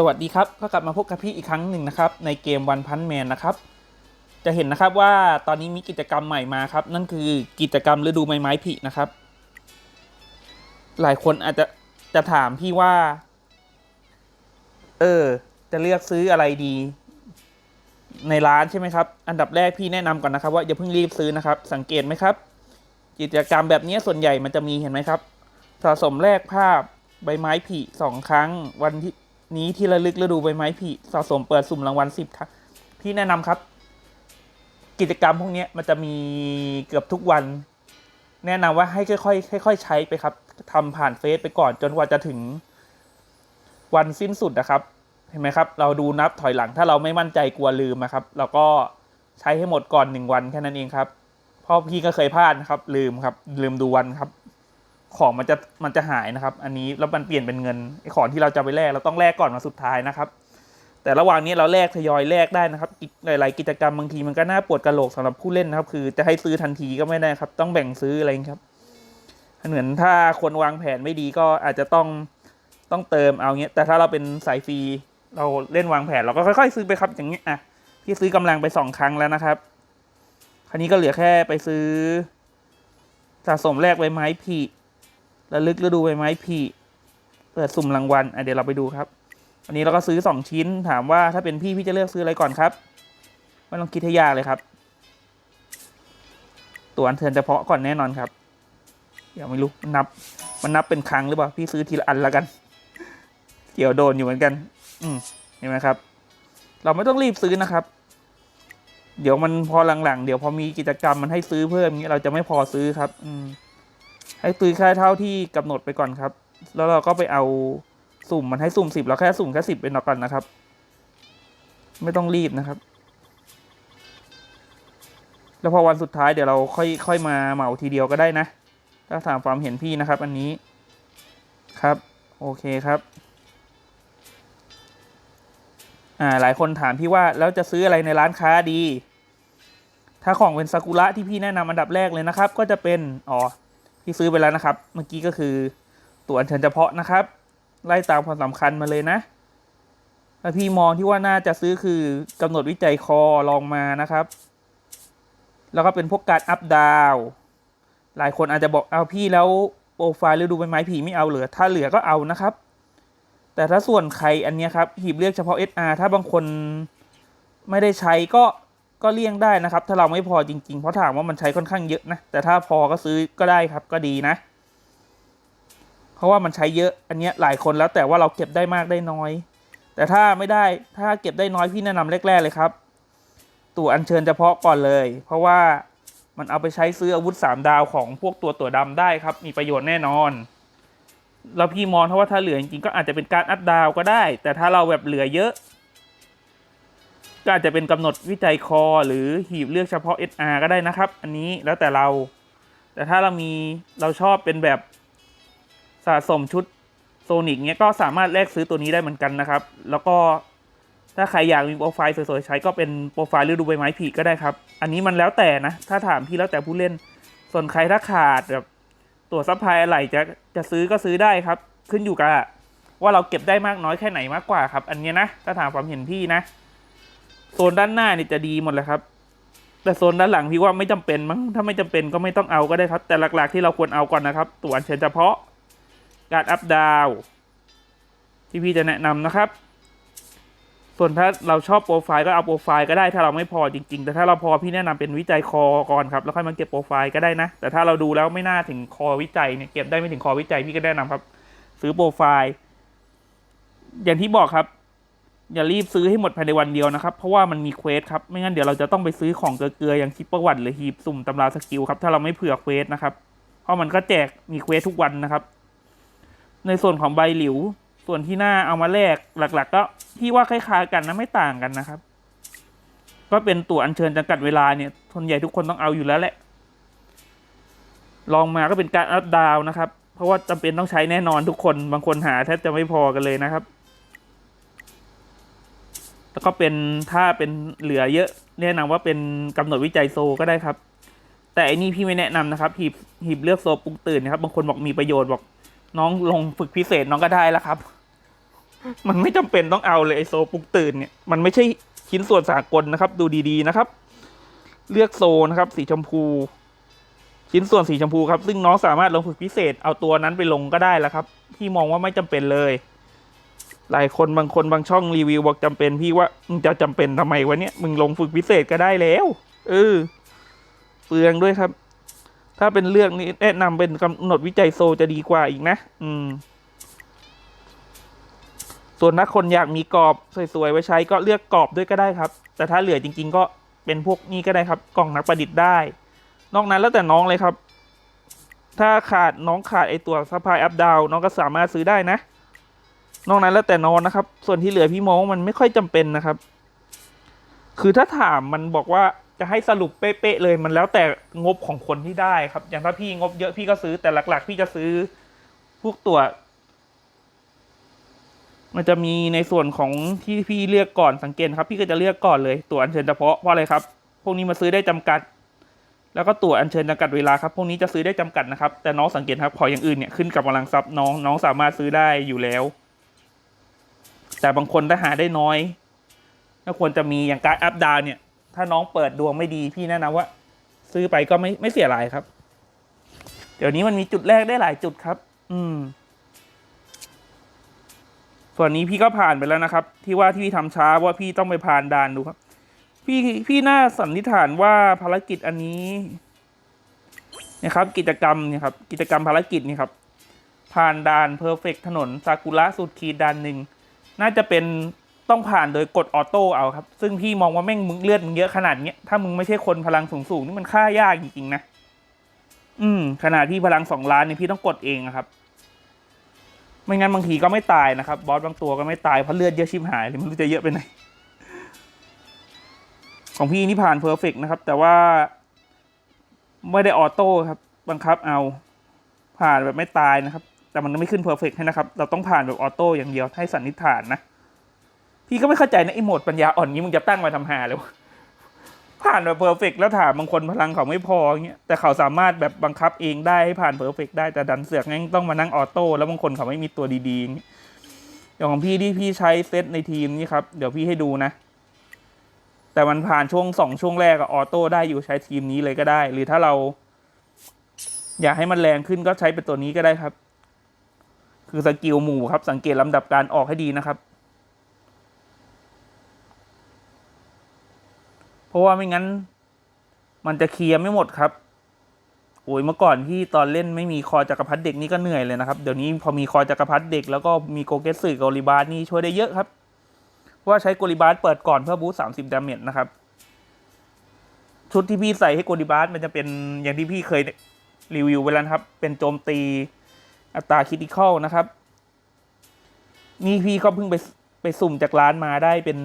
สวัสดีครับก็กลับมาพบกับพี่อีกครั้งหนึ่งนะครับในเกมวันพันแมนนะครับ จะเห็นนะครับว่าตอนนี้มีกิจกรรมใหม่มาครับ นั่นคือกิจกรรมฤดูใบไม้ผลินะครับ หลายคนอาจจะจะถามพี่ว่า เออ จะเลือกซื้ออะไรดี ในร้านใช่ไหมครับ อันดับแรกพี่แนะนำก่อนนะครับ ว่าอย่าเพิ่งรีบซื้อนะครับ สังเกตไหมครับ กิจกรรมแบบนี้ส่วนใหญ่มันจะมีเห็นไหมครับ สะสมแลกภาพใบไม้ผลิสองครั้งวันที่ นี้ที่ระลึกฤดูใบไม้ผลิสะสมเปิดสุ่มรางวัลสิบครั้งพี่แนะนำครับ กิจกรรมพวกนี้มันจะมีเกือบทุกวัน แนะนำว่าให้ค่อยๆค่อยๆใช้ไปครับทำผ่านเฟซไปก่อนจนกว่าจะถึงวันสิ้นสุดนะครับ เห็นไหมครับ เราดูนับถอยหลังถ้าเราไม่มั่นใจกลัวลืมนะครับเราก็ใช้ให้หมดก่อนหนึ่งวันแค่นั้นเองครับพราะพี่ก็เคยพลาดนะครับ ลืมครับ ลืมดูวันครับ ของมันจะมันจะหายนะครับ อันนี้แล้วมันเปลี่ยนเป็นเงินไอ้ของที่เราจะไปแลกเราต้องแลกก่อนมาสุดท้ายนะครับ แต่ระหว่างนี้เราแลกทยอยแลกได้นะครับหลายๆกิจกรรมบางทีมันก็น่าปวดกระโหลกสำหรับผู้เล่นนะครับ คือจะให้ซื้อทันทีก็ไม่ได้ครับ ต้องแบ่งซื้ออะไรนะครับเหมือนถ้าคนวางแผนไม่ดีก็อาจจะต้องต้องเติมเอาเงี้ยแต่ถ้าเราเป็นสายฟรีเราเล่นวางแผนเราก็ค่อย ๆ ซื้อไปครับอย่างเงี้ยอะพี่ซื้อกำลังไปสองครั้งแล้วนะครับ คราวนี้ก็เหลือแค่ไปซื้อสะสมแลกใบไม้ผลิ ระลึกฤดูใบไม้ผลิเปิดสุ่มรางวัลอะเดี๋ยวเราไปดูครับวันนี้เราก็ซื้อสองชิ้นถามว่าถ้าเป็นพี่พี่จะเลือกซื้ออะไรก่อนครับไม่ต้องคิดให้ยากเลยครับ ตัวอันเทิร์นเฉพาะก่อนแน่นอนครับเดี๋ยวไม่รู้มันนับ มันนับเป็นครั้งหรือเปล่าพี่ซื้อทีละอันแล้วกัน เกี่ยวโดนอยู่เหมือนกัน อืมเห็นไหมครับ เราไม่ต้องรีบซื้อนะครับ เดี๋ยวมันพอหลังๆ เดี๋ยวพอมีกิจกรรมมันให้ซื้อเพิ่มนี้ยเราจะไม่พอซื้อครับ อืม ให้ซื้แค่เท่าที่กำหนดไปก่อนครับ แล้วเราก็ไปเอาสุ่มมันให้สุ่มสิบเราแค่สุ่มแค่สิบเป็นก่อนนะครับ ไม่ต้องรีบนะครับ แล้วพอวันสุดท้ายเดี๋ยวเราค่อยค่อยมาเหมาทีเดียวก็ได้นะ ถ้าถามความเห็นพี่นะครับ อันนี้ครับ โอเคครับ อ่าหลายคนถามพี่ว่าแล้วจะซื้ออะไรในร้านค้าดี ถ้าของเป็นซากุระที่พี่แนะนำอันดับแรกเลยนะครับ ก็จะเป็นอ๋อ ที่ซื้อไปแล้วนะครับ เมื่อกี้ก็คือตัวอัญเชิญเฉพาะนะครับ ไล่ตามความสำคัญมาเลยนะแล้วพี่มองที่ว่าน่าจะซื้อคือกำหนดวิจัยคอลองมานะครับ แล้วก็เป็นพวกการอัพดาวหลายคนอาจจะบอกเอาพี่แล้วโปรไฟล์หรือดูใบไม้ผีไม่เอาเหลือ ถ้าเหลือก็เอานะครับ แต่ถ้าส่วนใครอันนี้ครับหีบเรียกเฉพาะ SR ถ้าบางคนไม่ได้ใช้ก็ ก็เลี่ยงได้นะครับ ถ้าเราไม่พอจริง ๆ เพราะถามว่ามันใช้ค่อนข้างเยอะนะ แต่ถ้าพอก็ซื้อก็ได้ครับก็ดีนะ เพราะว่ามันใช้เยอะ อันนี้หลายคนแล้วแต่ว่าเราเก็บได้มากได้น้อย แต่ถ้าไม่ได้ถ้าเก็บได้น้อยพี่แนะนำแรก ๆ เลยครับ ตัวอัญเชิญเฉพาะก่อนเลย เพราะว่ามันเอาไปใช้ซื้ออาวุธสามดาวของพวกตัวตัวดำได้ครับ มีประโยชน์แน่นอนแล้วพี่มองถ้าว่าถ้าเหลือจริงๆก็อาจจะเป็นการอัพดาวก็ได้ แต่ถ้าเราแบบเหลือเยอะ ก็อาจจะเป็นกำหนดวิจัยคอ หรือหีบเลือกเฉพาะ SR ก็ได้นะครับ อันนี้แล้วแต่เรา แต่ถ้าเรามีเราชอบเป็นแบบสะสมชุดโซนิกเนี้ยก็สามารถแลกซื้อตัวนี้ได้เหมือนกันนะครับ แล้วก็ถ้าใครอยากมีโปรไฟล์สวยๆใช้ก็เป็นโปรไฟล์ฤดูใบไม้ผลิก็ได้ครับ อันนี้มันแล้วแต่นะ ถ้าถามพี่แล้วแต่ผู้เล่น ส่วนใครถ้าขาดแบบตัวซัพพลายอะไรจะจะซื้อก็ซื้อได้ครับ ขึ้นอยู่กับว่าเราเก็บได้มากน้อยแค่ไหนมากกว่าครับ อันนี้นะ ถ้าถามความเห็นพี่นะ โซนด้านหน้านี่จะดีหมดเลยครับ แต่โซนด้านหลังพี่ว่าไม่จำเป็นมั้งถ้าไม่จำเป็นก็ไม่ต้องเอาก็ได้ครับ แต่หลักๆที่เราควรเอาก่อนนะครับตัวอัญเชิญเฉพาะการอัพดาวที่พี่จะแนะนำนะครับ ส่วนถ้าเราชอบโปรไฟล์ก็เอาโปรไฟล์ก็ได้ถ้าเราไม่พอจริง ๆ แต่ถ้าเราพอพี่แนะนำเป็นวิจัยคอก่อนครับแล้วค่อยมาเก็บโปรไฟล์ก็ได้นะ แต่ถ้าเราดูแล้วไม่น่าถึงคอวิจัยเนี่ยเก็บได้ไม่ถึงคอวิจัยพี่ก็แนะนำครับ ซื้อโปรไฟล์ อย่างที่บอกครับ อย่ารีบซื้อให้หมดภายในวันเดียวนะครับ เพราะว่ามันมีเควสครับ ไม่งั้นเดี๋ยวเราจะต้องไปซื้อของเกลือๆอย่างชิปประวัติหรือฮีบสุ่มตำราสกิลครับ ถ้าเราไม่เผื่อเควสนะครับ เพราะมันก็แจกมีเควสทุกวันนะครับ ในส่วนของใบหลิว ส่วนที่หน้าเอามาแลกหลัก ๆ ก็ที่ว่าคล้ายๆกันนะไม่ต่างกันนะครับ ก็เป็นตัวอัญเชิญจำกัดเวลาเนี่ยทนใหญ่ทุกคนต้องเอาอยู่แล้วแหละ ลองมาก็เป็นการอัพดาวน์นะครับ เพราะว่าจำเป็นต้องใช้แน่นอนทุกคน บางคนหาแทบจะไม่พอกันเลยนะครับ แล้วก็เป็นถ้าเป็นเหลือเยอะแนะนำว่าเป็นกำหนดวิจัยโซก็ได้ครับ แต่อันนี้พี่ไม่แนะนำนะครับหีบหีบเลือกโซปุกตื่นนะครับบางคนบอกมีประโยชน์บอกน้องลงฝึกพิเศษน้องก็ได้แล้วครับ มันไม่จำเป็นต้องเอาเลยไอโซปุกตื่นเนี่ยมันไม่ใช่ชิ้นส่วนสากลนะครับ ดูดีๆนะครับ เลือกโซนะครับ สีชมพู ชิ้นส่วนสีชมพูครับ ซึ่งน้องสามารถลงฝึกพิเศษเอาตัวนั้นไปลงก็ได้แล้วครับ พี่มองว่าไม่จำเป็นเลย หลายคนบางคนบางช่องรีวิวบอกจำเป็นพี่ว่ามึงจะจำเป็นทำไมวะเนี่ยมึงลงฝึกพิเศษก็ได้แล้วเออเปลืองด้วยครับ ถ้าเป็นเรื่องนี้แนะนำเป็นกำหนดวิจัยโซจะดีกว่าอีกนะ อืม ส่วนถ้าคนอยากมีกรอบสวยๆไว้ใช้ก็เลือกกรอบด้วยก็ได้ครับ แต่ถ้าเหลือจริง ๆ ก็เป็นพวกนี้ก็ได้ครับ กล่องนักประดิษฐ์ได้ นอกนั้นแล้วแต่น้องเลยครับ ถ้าขาดน้องขาดไอตัวซัพพลายอัพดาวน้องก็สามารถซื้อได้นะ นอกนั้นแล้วแต่นองนะครับ ส่วนที่เหลือพี่มองว่ามันไม่ค่อยจำเป็นนะครับ คือถ้าถามมันบอกว่าจะให้สรุปเป๊ะๆเลยมันแล้วแต่งบของคนที่ได้ครับ อย่างถ้าพี่งบเยอะพี่ก็ซื้อแต่หลัก ๆ พี่จะซื้อพวกตัว มันจะมีในส่วนของที่พี่เลือกก่อนสังเกตครับ พี่ก็จะเลือกก่อนเลยตัวอัญเชิญเฉพาะเพราะอะไรครับ พวกนี้มาซื้อได้จำกัด แล้วก็ตัวอัญเชิญจำกัดเวลาครับ พวกนี้จะซื้อได้จำกัดนะครับ แต่น้องสังเกตครับ ขออย่างอื่นเนี่ยขึ้นกับกำลังทรัพย์น้องน้องสามารถซื้อได้อยู่แล้ว แต่บางคนถ้าหาได้น้อยก็ควรจะมีอย่างการอัพดาวเนี่ย ถ้าน้องเปิดดวงไม่ดีพี่แนะนำว่า ซื้อไปก็ไม่ไม่เสียหายครับ เดี๋ยวนี้มันมีจุดแรกได้หลายจุดครับ อืม ส่วนนี้พี่ก็ผ่านไปแล้วนะครับ ที่ว่าที่พี่ทำช้าว่าพี่ต้องไปผ่านด่านดูครับ พี่พี่น่าสันนิษฐานว่าภารกิจอันนี้นะครับ กิจกรรมเนี่ยครับ กิจกรรมภารกิจนี่ครับ ผ่านด่านเพอร์เฟกถนนซากุระสุดขีดด่านหนึ่ง น่าจะเป็นต้องผ่านโดยกดออโต้เอาครับ ซึ่งพี่มองว่าแม่งมึงเลือดมึงเยอะขนาดเนี้ยถ้ามึงไม่ใช่คนพลังสูงสูงๆนี่มันฆ่ายากจริงๆนะ อืม ขนาดที่พลังสองล้านเนี่ยพี่ต้องกดเองครับ ไม่งั้นบางทีก็ไม่ตายนะครับ บอสบางตัวก็ไม่ตายเพราะเลือดเยอะชิบหายเลยไม่รู้จะเยอะไปไหน ของพี่นี่ผ่านเพอร์เฟกนะครับ แต่ว่า ไม่ได้ออโต้ครับ บังคับเอา ผ่านแบบไม่ตายนะครับ แต่มันไม่ขึ้นเพอร์เฟกให้นะครับ เราต้องผ่านแบบออโต้อย่างเดียวให้สันนิษฐานนะ พี่ก็ไม่เข้าใจนะไอ้โหมดปัญญาอ่อนนี้มึงจะตั้งมาทำหาเลยวะผ่านแบบเพอร์เฟกแล้วถามบางคนพลังเขาไม่พออย่างเงี้ยแต่เขาสามารถแบบบังคับเองได้ให้ผ่านเพอร์เฟกได้แต่ดันเสือกงั้นต้องมานั่งออโต้แล้วบางคนเขาไม่มีตัวดีๆอย่างเงี้ยอย่างของพี่ที่พี่ใช้เซตในทีมนี่ครับเดี๋ยวพี่ให้ดูนะ แต่มันผ่านช่วงสองช่วงแรกอะออโต้ได้อยู่ใช้ทีมนี้เลยก็ได้ หรือถ้าเรา อยากให้มันแรงขึ้นก็ใช้เป็นตัวนี้ก็ได้ครับ คือสกิลหมู่ครับ สังเกตลำดับการออกให้ดีนะครับ เพราะว่าไม่งั้น มันจะเคลียร์ไม่หมดครับโอ้ยเมื่อก่อนที่ตอนเล่นไม่มีคอจักรพรรดิเด็กนี่ก็เหนื่อยเลยนะครับ เดี๋ยวนี้พอมีคอจักรพรรดิเด็กแล้วก็มีโกเกสึโกลิบาร์นี่ช่วยได้เยอะครับเพราะว่าใช้โกลิบาร์เปิดก่อนเพื่อบูสต์สามสิบดาเมจนะครับ ชุดที่พี่ใส่ให้โกลิบาร์มันจะเป็นอย่างที่พี่เคยรีวิวไปแล้วครับ เป็นโจมตี อัตราคิติคอลนะครับนี่พี่ก็เพิ่งไปไปสุ่มจากร้านมาได้เป็น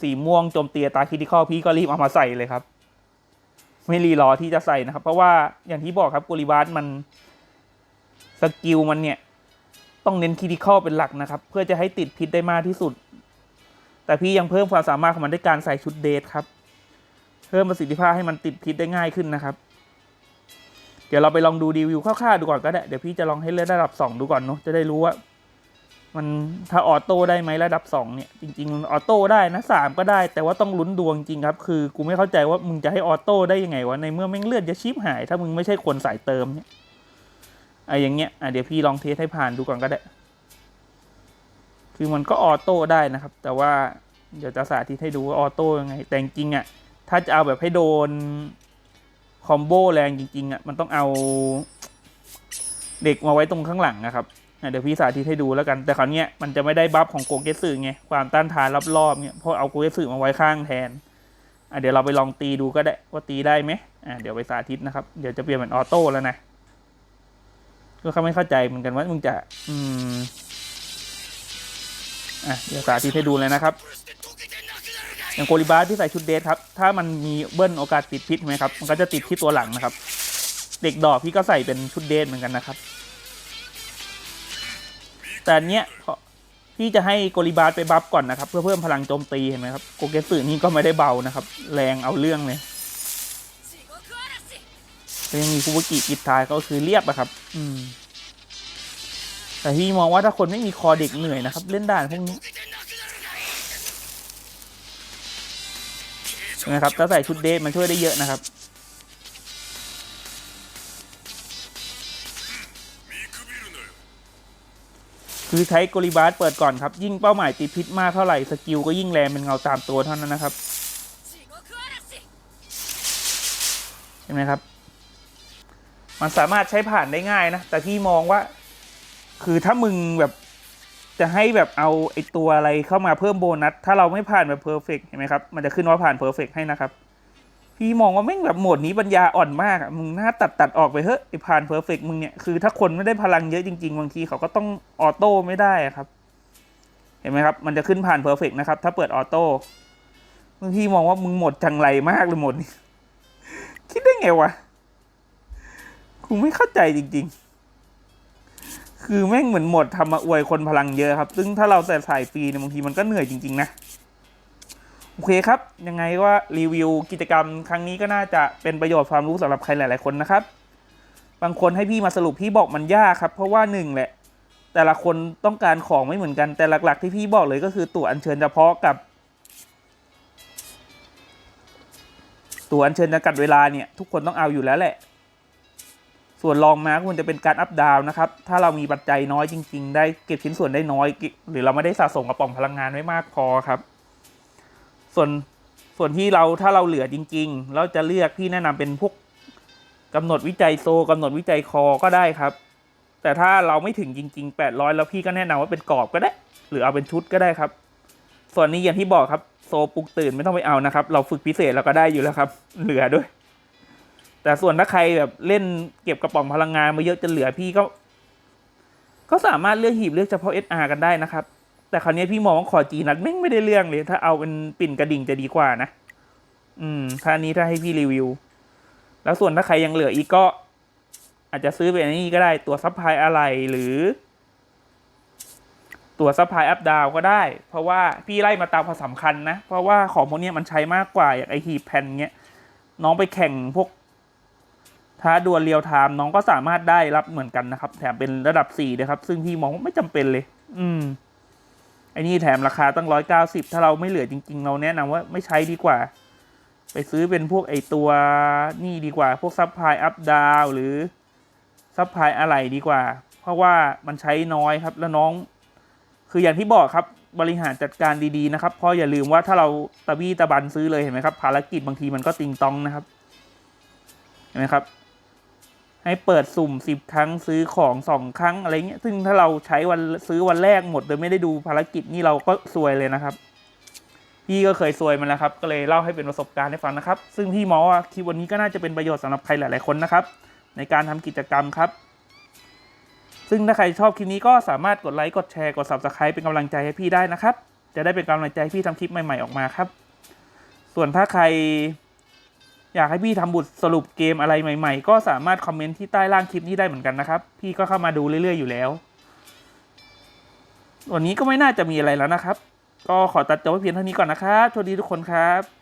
สีม่วงโจมตีอัตราคิติคอลพี่ก็รีบเอามาใส่เลยครับ ไม่รีรอที่จะใส่นะครับ เพราะว่าอย่างที่บอกครับโกลิบาร์มันสกิลมันเนี่ย ต้องเน้นคิติคอลเป็นหลักนะครับ เพื่อจะให้ติดพิษได้มากที่สุด แต่พี่ยังเพิ่มความสามารถของมันด้วยการใส่ชุดเดทครับ เพิ่มประสิทธิภาพให้มันติดพิษได้ง่ายขึ้นนะครับ ดี๋ยวเราไปลองดูรีวิวคร่าวๆดูก่อนก็ได้ เดี๋ยวพี่จะลองให้เล่นระดับสองดูก่อนเนาะ จะได้รู้ว่า มันถ้าออโต้ได้ไหมระดับสองเนี่ย จริงๆมันออโต้ได้นะสามก็ได้ แต่ว่าต้องลุ้นดวงจริงครับ คือกูไม่เข้าใจว่ามึงจะให้ออโต้ได้ยังไงวะ ในเมื่อแม่งเลือดจะชิบหาย ถ้ามึงไม่ใช่คนสายเติมเนี่ยไอ้อย่างเงี้ยอะเดี๋ยวพี่ลองเทสให้ผ่านดูก่อนก็ได้ คือมันก็ออโต้ได้นะครับ แต่ว่าเดี๋ยวจะสาธิตให้ดูว่าออโต้ยังไง แต่จริงอะ ถ้าจะเอาแบบให้โดน คอมโบแรงจริงๆอะมันต้องเอาเด็กมาไว้ตรงข้างหลังนะครับอะเดี๋ยวพี่สาธิตให้ดูแล้วกัน แต่คราวนี้มันจะไม่ได้บัฟของโกเกสึไงความต้านทานรอบๆเนี่ยเพราะเอาโกเกสึมาไว้ข้างแทนอะเดี๋ยวเราไปลองตีดูก็ได้ว่าตีได้ไหมอะเดี๋ยวไปสาธิตนะครับเดี๋ยวจะเปลี่ยนเป็นออโต้แล้วนะก็เขาไม่เข้าใจเหมือนกันว่ามึงจะอืมอะเดี๋ยวสาธิตให้ดูเลยนะครับ อย่างโกลิบาร์ที่ใส่ชุดเดทครับ ถ้ามันมีเบิ้ลโอกาสติดพิษไหมครับ มันก็จะติดที่ตัวหลังนะครับ เด็กดอกพี่ก็ใส่เป็นชุดเดทเหมือนกันนะครับ แต่เนี้ยพี่จะให้โกลิบาร์ไปบัฟก่อนนะครับ เพื่อเพิ่มพลังโจมตีเห็นไหมครับ โกเกสึนี่ก็ไม่ได้เบานะครับ แรงเอาเรื่องเลยยังมีคุบุกิกิดทายก็คือเรียบอะครับ อืม แต่พี่มองว่าถ้าคนไม่มีคอเด็กเหนื่อยนะครับ เล่นด่านพวกนี้ นะครับถ้าใส่ชุดเดทมันช่วยได้เยอะนะครับ คือใช้กลิบาสเปิดก่อนครับ ยิ่งเป้าหมายตีพิษมากเท่าไหร่สกิลก็ยิ่งแรงเป็นเงาตามตัวเท่านั้นนะครับเห็นไหมครับ มันสามารถใช้ผ่านได้ง่ายนะ แต่พี่มองว่า คือถ้ามึงแบบ จะให้แบบเอาไอตัวอะไรเข้ามาเพิ่มโบนัส ถ้าเราไม่ผ่านแบบเพอร์เฟกเห็นไหมครับ มันจะขึ้นว่าผ่านเพอร์เฟกให้นะครับ พี่มองว่าแม่งแบบโหมดนี้ปัญญาอ่อนมากอะมึงน่าตัดตัดออกไปเถอะไอผ่านเพอร์เฟกมึงเนี่ยคือถ้าคนไม่ได้พลังเยอะจริง ๆ บางทีเขาก็ต้องออโต้ไม่ได้อะครับ เห็นไหมครับ มันจะขึ้นผ่านเพอร์เฟกนะครับ ถ้าเปิดออโต้บางทีมองว่ามึงหมดจังไรมากเลยหมดนี้คิดได้ไงวะกูไม่เข้าใจจริง ๆ คือแม่งเหมือนหมดทำมาอวยคนพลังเยอะครับ ซึ่งถ้าเราแต่สายฟรีเนี่ยบางทีมันก็เหนื่อยจริง ๆ นะ โอเคครับ ยังไงว่ารีวิวกิจกรรมครั้งนี้ก็น่าจะเป็นประโยชน์ความรู้สำหรับใครหลาย ๆ คนนะครับ บางคนให้พี่มาสรุปพี่บอกมันยากครับ เพราะว่าหนึ่งแหละ แต่ละคนต้องการของไม่เหมือนกัน แต่หลัก ๆ ที่พี่บอกเลยก็คือตั๋วอัญเชิญเฉพาะกับ ตั๋วอัญเชิญจำกัดเวลาเนี่ยทุกคนต้องเอาอยู่แล้วแหละ ส่วนลองมาควรจะเป็นการอัพดาวนะครับ ถ้าเรามีปัจจัยน้อยจริง ๆ ได้เก็บชิ้นส่วนได้น้อย หรือเราไม่ได้สะสมกระป๋องพลังงานไว้มากพอครับ ส่วนส่วนที่เราถ้าเราเหลือจริง ๆ เราจะเลือกพี่แนะนำเป็นพวกกำหนดวิจัยโซกำหนดวิจัยคอก็ได้ครับ แต่ถ้าเราไม่ถึงจริง ๆ 800 แล้วพี่ก็แนะนำว่าเป็นกรอบก็ได้ หรือเอาเป็นชุดก็ได้ครับ ส่วนนี้อย่างที่บอกครับโซปลุกตื่นไม่ต้องไปเอานะครับ เราฝึกพิเศษเราก็ได้อยู่แล้วครับ เหลือด้วย แต่ส่วนถ้าใครแบบเล่นเก็บกระป๋องพลังงานมาเยอะจนเหลือพี่ก็ ก็สามารถเลือกหีบเลือกเฉพาะ SR กันได้นะครับ แต่คราวนี้พี่มองว่าขอจีนัดแม่งไม่ได้เรื่องเลย ถ้าเอาเป็นปิ่นกระดิ่งจะดีกว่านะ อืมถ้านี้ถ้าให้พี่รีวิว แล้วส่วนถ้าใครยังเหลืออีกก็ อาจจะซื้อเป็นนี้ก็ได้ตัวซัพพลายอะไรหรือ ตัวซัพพลายอัพดาวก็ได้ เพราะว่าพี่ไล่มาตามความสำคัญนะ เพราะว่าของพวกนี้มันใช้มากกว่าอย่างไอฮีบแผ่นเงี้ยน้องไปแข่งพวก ท้าดวลเรียวไทม์น้องก็สามารถได้รับเหมือนกันนะครับ แถมเป็นระดับสี่นะครับ ซึ่งพี่มองว่าไม่จำเป็นเลย อืมไอ้นี่แถมราคาตั้งร้อยเก้าสิบถ้าเราไม่เหลือจริง ๆ เราแนะนำว่าไม่ใช้ดีกว่า ไปซื้อเป็นพวกไอตัวนี่ดีกว่า พวกซัพพลายอัพดาวหรือซัพพลายอะไรดีกว่า เพราะว่ามันใช้น้อยครับ แล้วน้อง คืออย่างที่บอกครับบริหารจัดการดีๆนะครับเพราะอย่าลืมว่าถ้าเราตะบี้ตะบันซื้อเลยเห็นไหมครับ ภารกิจบางทีมันก็ติงตองนะครับ เห็นไหมครับ ให้เปิดสุ่มสิบครั้งซื้อของสองครั้งอะไรเงี้ย ซึ่งถ้าเราใช้วันซื้อวันแรกหมดโดยไม่ได้ดูภารกิจนี่เราก็ซวยเลยนะครับ พี่ก็เคยซวยมาแล้วครับ ก็เลยเล่าให้เป็นประสบการณ์ให้ฟังนะครับ ซึ่งพี่มองว่าคลิปวันนี้ก็น่าจะเป็นประโยชน์สำหรับใครหลาย ๆ คนนะครับ ในการทำกิจกรรมครับ ซึ่งถ้าใครชอบคลิปนี้ก็สามารถกดไลค์กดแชร์กด subscribe เป็นกำลังใจให้พี่ได้นะครับ จะได้เป็นกำลังใจพี่ทำคลิปใหม่ ๆ ออกมาครับ ส่วนถ้าใคร อยากให้พี่ทำบทสรุปเกมอะไรใหม่ๆ ก็สามารถคอมเมนต์ที่ใต้ล่างคลิปนี้ได้เหมือนกันนะครับ พี่ก็เข้ามาดูเรื่อยๆอยู่แล้ว วันนี้ก็ไม่น่าจะมีอะไรแล้วนะครับ ก็ขอตัดจบไว้เพียงเท่านี้ก่อนนะครับสวัสดีทุกคนครับ